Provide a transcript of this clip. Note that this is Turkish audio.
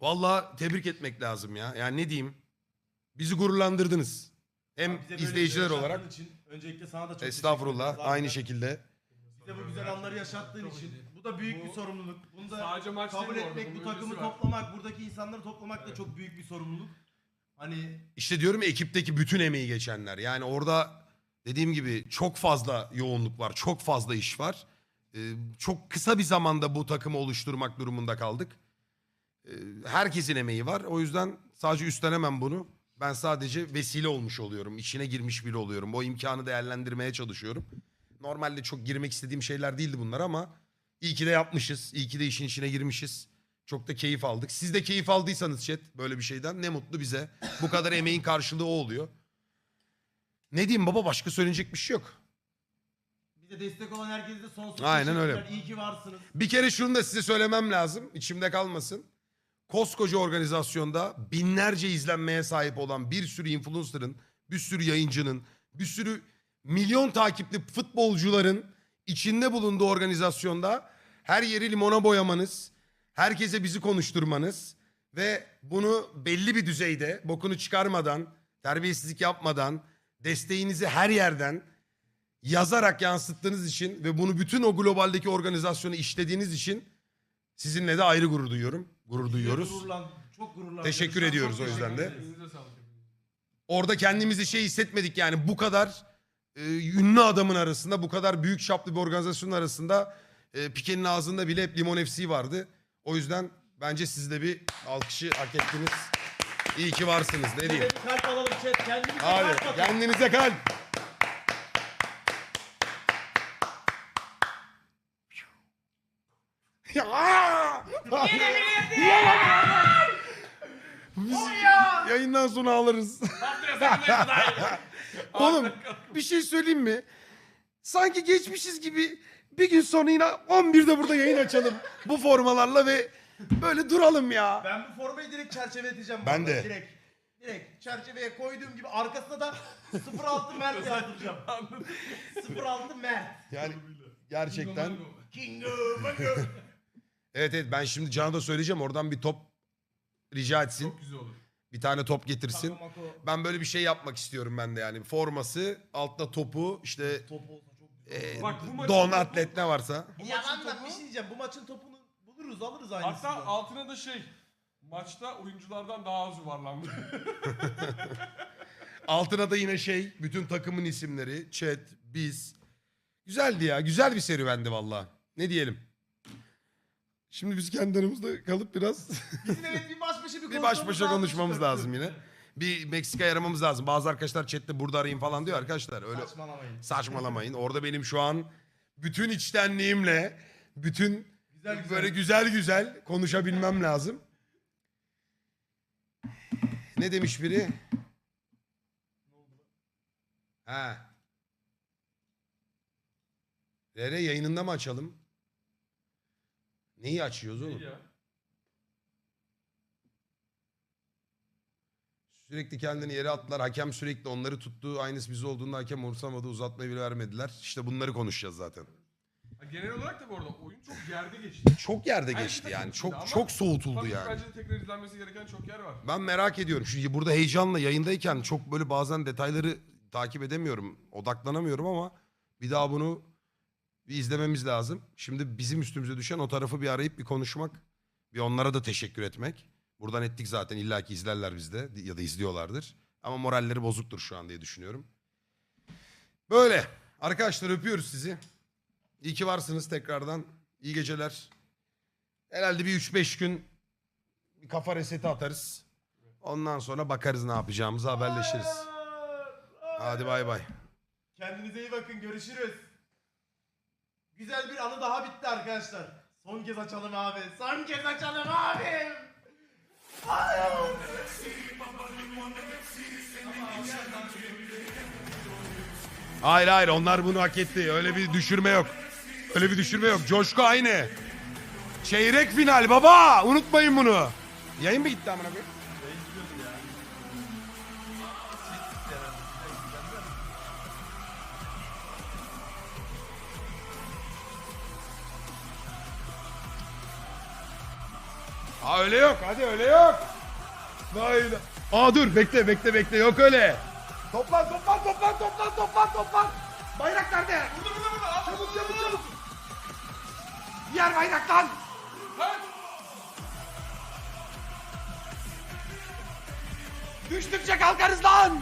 Vallahi tebrik etmek lazım ya. Yani ne diyeyim? Bizi gururlandırdınız. Hem Bize böyle bir izleyiciler olarak Için, öncelikle sana da çok estağfurullah teşekkür ederiz. aynı şekilde. Bize bu güzel anları yaşattığın için. Bu da büyük bir sorumluluk. Bunu da Sadece maç kabul değil bu etmek, bu takımı öncesi var. toplamak, buradaki insanları toplamak da çok büyük bir sorumluluk. Hani İşte diyorum ya ekipteki bütün emeği geçenler. Yani orada dediğim gibi çok fazla yoğunluk var. Çok fazla iş var. Ee, çok kısa bir zamanda bu takımı oluşturmak durumunda kaldık. Ee, herkesin emeği var. O yüzden sadece üstlenemem bunu. Ben sadece vesile olmuş oluyorum. İçine girmiş biri oluyorum. O imkanı değerlendirmeye çalışıyorum. Normalde çok girmek istediğim şeyler değildi bunlar ama iyi ki de yapmışız. İyi ki de işin içine girmişiz. Çok da keyif aldık. Siz de keyif aldıysanız chat böyle bir şeyden ne mutlu bize. Bu kadar emeğin karşılığı o oluyor. Ne diyeyim baba başka söylenecek bir şey yok. bize destek olan herkese sonsuz Aynen öyle. İyi ki varsınız. Bir kere şunu da size söylemem lazım. içimde kalmasın. Koskoca organizasyonda binlerce izlenmeye sahip olan bir sürü influencer'ın, bir sürü yayıncının, bir sürü milyon takipli futbolcuların içinde bulunduğu organizasyonda her yeri limona boyamanız, herkese bizi konuşturmanız ve bunu belli bir düzeyde bokunu çıkarmadan, terbiyesizlik yapmadan, desteğinizi her yerden yazarak yansıttığınız için ve bunu bütün o globaldeki organizasyonu işlediğiniz için sizinle de ayrı gurur duyuyorum. Gurur duyuyoruz. Gururlan, çok gururlandık. Teşekkür ediyoruz o yüzden de. Orada kendimizi şey hissetmedik yani bu kadar e, ünlü adamın arasında bu kadar büyük çaplı bir organizasyonun arasında e, Pike'nin ağzında bile hep Limon FC vardı. O yüzden bence siz de bir alkışı hak ettiniz. İyi ki varsınız ne diyeyim. Kalp alalım chat. Kendinize Hadi kalp atın. kendinize kalp. Ya! Biz yayından sonra alırız. Oğlum bir şey söyleyeyim mi? Sanki geçmişiz gibi bir gün sonra yine 11'de burada yayın açalım. Bu formalarla ve böyle duralım ya. Ben bu formayı direkt çerçeveleteceğim. Ben de. Direkt. Direkt çerçeveye koyduğum gibi arkasına da 06 Mert yazdıracağım. 06 Mert. Yani gerçekten. Kingo, mango. Evet evet ben şimdi Can'a da söyleyeceğim oradan bir top rica etsin. Çok güzel olur. Bir tane top getirsin. Ben böyle bir şey yapmak istiyorum ben de yani. Forması, altta topu, işte Top olsa çok güzel. e, Bak bu maçın don topu- atlet ne varsa. Bu Yalan maçın da topu- bir şey diyeceğim. Bu maçın topunu buluruz alırız aynısını. Hatta altına da şey. Maçta oyunculardan daha az yuvarlandı. Altına da yine şey, bütün takımın isimleri, chat, biz. Güzeldi ya, güzel bir serüvendi valla. Ne diyelim? Şimdi biz kendi aramızda kalıp biraz Bizim evet bir baş başa bir, bir konuşmamız baş başa lazım konuşmamız lazım yine. Bir Meksika'ya aramamız lazım. Bazı arkadaşlar chatte burada arayın falan diyor arkadaşlar. Öyle Saçmalamayın. saçmalamayın. Orada benim şu an bütün içtenliğimle, bütün Güzel güzel. böyle güzel güzel konuşabilmem lazım. Ne demiş biri? Ha. Rere yayınında mı açalım? Neyi açıyoruz oğlum? Ya. Sürekli kendini yere attılar. Hakem sürekli onları tuttu. Aynısı biz olduğunda hakem umursamadı. Uzatmayı bile vermediler. İşte bunları konuşacağız zaten. Ha, Genel olarak da bu arada oyun çok yerde geçti. Çok yerde Her geçti şey yani. çok Çok iyiydi ama çok soğutuldu Tabii yani. bence de tekrar izlenmesi gereken çok yer var. Ben merak ediyorum. Şu burada heyecanla yayındayken çok böyle bazen detayları takip edemiyorum. Odaklanamıyorum ama bir daha bunu bir izlememiz lazım. Şimdi bizim üstümüze düşen o tarafı bir arayıp bir konuşmak. Bir onlara da teşekkür etmek. Buradan ettik zaten illaki izlerler bizde ya da izliyorlardır. Ama moralleri bozuktur şu an diye düşünüyorum. Böyle. Arkadaşlar öpüyoruz sizi. İyi ki varsınız tekrardan. İyi geceler. Herhalde bir 3-5 gün bir kafa reseti atarız. Ondan sonra bakarız ne yapacağımızı haberleşiriz. Hadi bay bay. Kendinize iyi bakın. Görüşürüz. Güzel bir anı daha bitti arkadaşlar. Son kez açalım abi. Son kez açalım abi. Hayır hayır onlar bunu hak etti. Öyle bir düşürme yok. Öyle bir düşürme yok. Coşku aynı. Çeyrek final baba. Unutmayın bunu. Yayın mı gitti amına koyayım? Aa öyle yok. Hadi öyle yok. Hayda. Aa dur bekle bekle bekle yok öyle. Toplan toplan toplan toplan toplan toplan. Bayrak nerede? Burada burada burada. Al, Çabuk çabuk çabuk. Diğer bayrak lan. Düştükçe kalkarız lan.